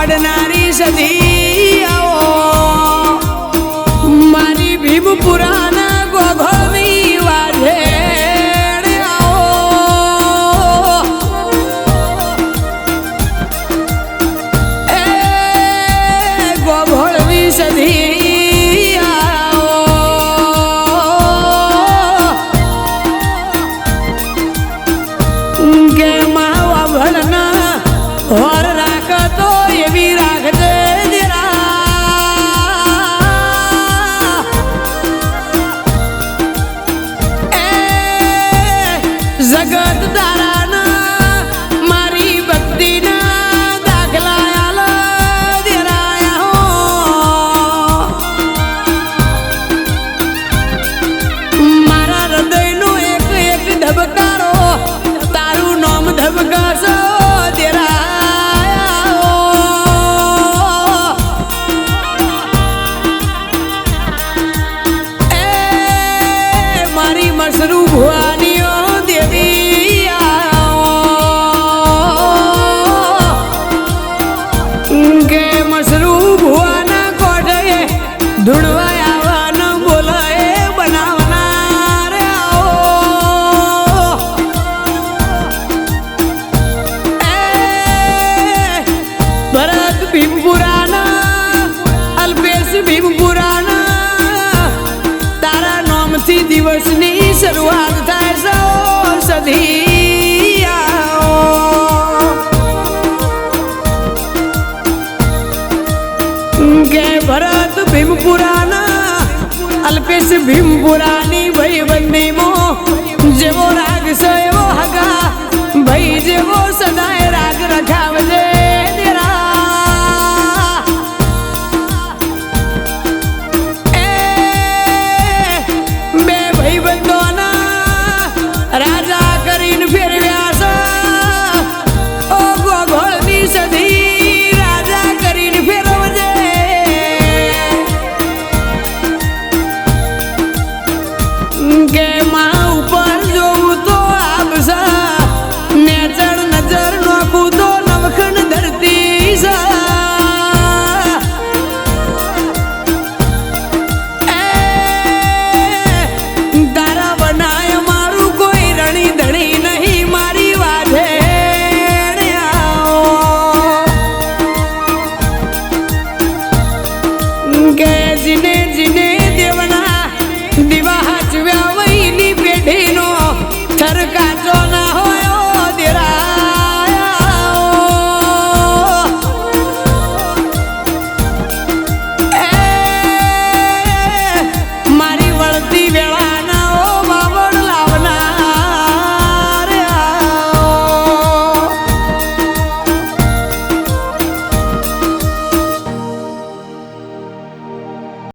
મોડનારી સધી આવો. મારી ભીમપુરા મસરૂ ભુવાનીઓ દેવી. કે મસરૂ ભુવાના કોઢે ધૂણવા આવવાનો બોલો એ બનાવનાર આવો ભરત ભીમપુરાના, અલ્પેશ ભીમપુરાના, તારા નામથી દિવસની શરૂઆત થાય સૌ સધી આવો કે ભરત ભીમપુરાના અલ્પેશ ભીમપુરાની